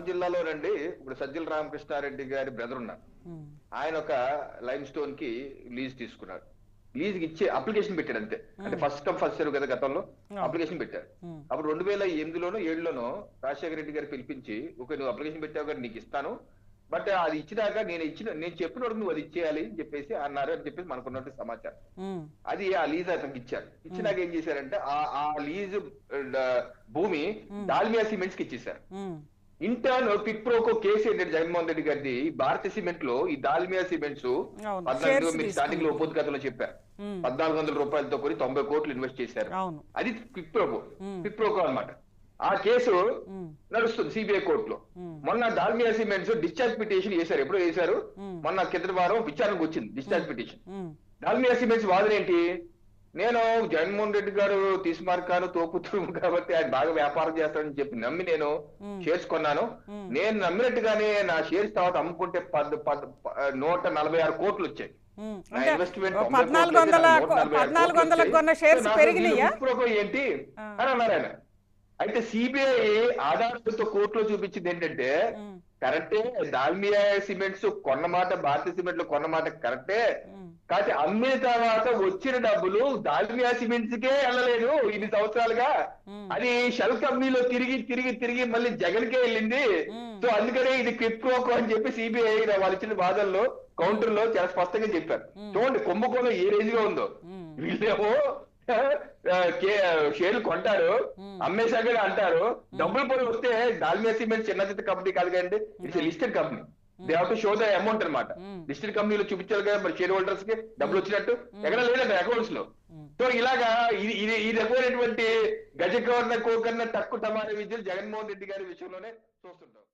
కడప జిల్లాలోనండి ఇప్పుడు సజ్జల రామకృష్ణారెడ్డి గారి బ్రదర్ ఉన్నారు. ఆయన ఒక లైమ్ స్టోన్కి లీజ్ తీసుకున్నాడు లీజ్ ఇచ్చే అప్లికేషన్ పెట్టాడు అంతే. అంటే ఫస్ట్ కమ్ ఫస్ట్ సర్వ్ కదా గతంలో. అప్లికేషన్ పెట్టారు అప్పుడు రెండు వేల ఎనిమిదిలోనో ఏడులోనో రాజశేఖర రెడ్డి గారు పిలిపించి ఒక నువ్వు అప్లికేషన్ పెట్టావు కదా నీకు ఇస్తాను. బట్ అది ఇచ్చినాక నేను ఇచ్చిన నేను చెప్పిన నువ్వు అది ఇచ్చేయాలి అని చెప్పేసి అన్నారు అని చెప్పేసి మనకున్నట్టు సమాచారం. అది ఆ లీజ్ అతనికి ఇచ్చారు. ఇచ్చినాక ఏం చేశారంటే ఆ ఆ లీజ్ భూమి దాల్మియా సిమెంట్స్కి ఇచ్చేశారు. ఉమ్, ఇంటర్న్ పిక్ ప్రోకో కేసు ఏంటంటే జగన్మోహన్ రెడ్డి గారిది ఈ భారతీయ సిమెంట్లో ఈ దాల్మియా సిమెంట్స్. పద్నాలుగు మీరు స్టార్టింగ్లో ఒప్పంద కథలో చెప్పారు పద్నాలుగు వందల రూపాయలతో కొని తొంభై కోట్లు ఇన్వెస్ట్ చేశారు. అది quid pro quo Hmm. Quid pro quo అన్నమాట. ఆ కేసు నడుస్తుంది సిబిఐ కోర్టులో. మొన్న దాల్మియా సిమెంట్స్ డిశ్చార్జ్ పిటిషన్ చేశారు. ఎప్పుడో చేశారు. మొన్న కింద వారం విచారణకు వచ్చింది డిశ్చార్జ్ పిటిషన్ దాల్మియా సిమెంట్స్ వాదన ఏంటి? నేను జగన్మోహన్ రెడ్డి గారు తీసుమార్కాను తోపుతురు కాబట్టి ఆయన బాగా వ్యాపారం చేస్తాడని చెప్పి నమ్మి నేను షేర్స్ కొన్నాను. నేను నమ్మినట్టుగానే నా షేర్స్ తర్వాత అమ్ముకుంటే పద్ నూట నలభై ఆరు కోట్లు వచ్చాయి. పద్నాలుగు వందల పద్నాలుగు. కొన్న షేర్స్ పెరిగినాయా? విప్రోకో ఏంటి. అని అన్నారు ఆయన అయితే సిబిఐ ఆధారాలతో కోర్టులో చూపించింది ఏంటంటే కరెక్టే దాల్మియా సిమెంట్స్ కొన్న మాట భారతీయ సిమెంట్లో కొన్న మాట కరెక్టే. కాకపోతే అమ్మిన తర్వాత వచ్చిన డబ్బులు దాల్మియా సిమెంట్స్ కే వెళ్ళలేదు ఇన్ని సంవత్సరాలుగా. అది షెల్ కంపెనీలో తిరిగి తిరిగి తిరిగి మళ్ళీ జగన్ కే వెళ్ళింది. సో అందుకనే ఇది క్విక్ ప్రోకో అని చెప్పి సిబిఐ వాళ్ళు ఇచ్చిన వాదనలో కౌంటర్లో చాలా స్పష్టంగా చెప్పారు. చూడండి కుంభకోణం ఏ రేంజ్గా ఉందో వీళ్ళేమో షేర్లు కొంటారు అమ్మేశాక అంటారు. డబ్బులు పోయి వస్తే దాల్మియా సిమెంట్ చిన్న చిన్న కంపెనీ కాదు కదండి it's listed company they have to show the amount అనమాట. లిస్టెడ్ కంపెనీలో చూపించాలి కదా మరి షేర్ హోల్డర్స్కి డబ్బులు వచ్చినట్టు ఎక్కడ లేదండి అకౌంట్స్లో. సో ఇలాగా ఇది ఈ రకమైనటువంటి గజకవర్ణ కోకన్న తక్కువ టమాటా విద్యలు జగన్మోహన్ రెడ్డి గారి విషయంలోనే చూస్తుంటాం.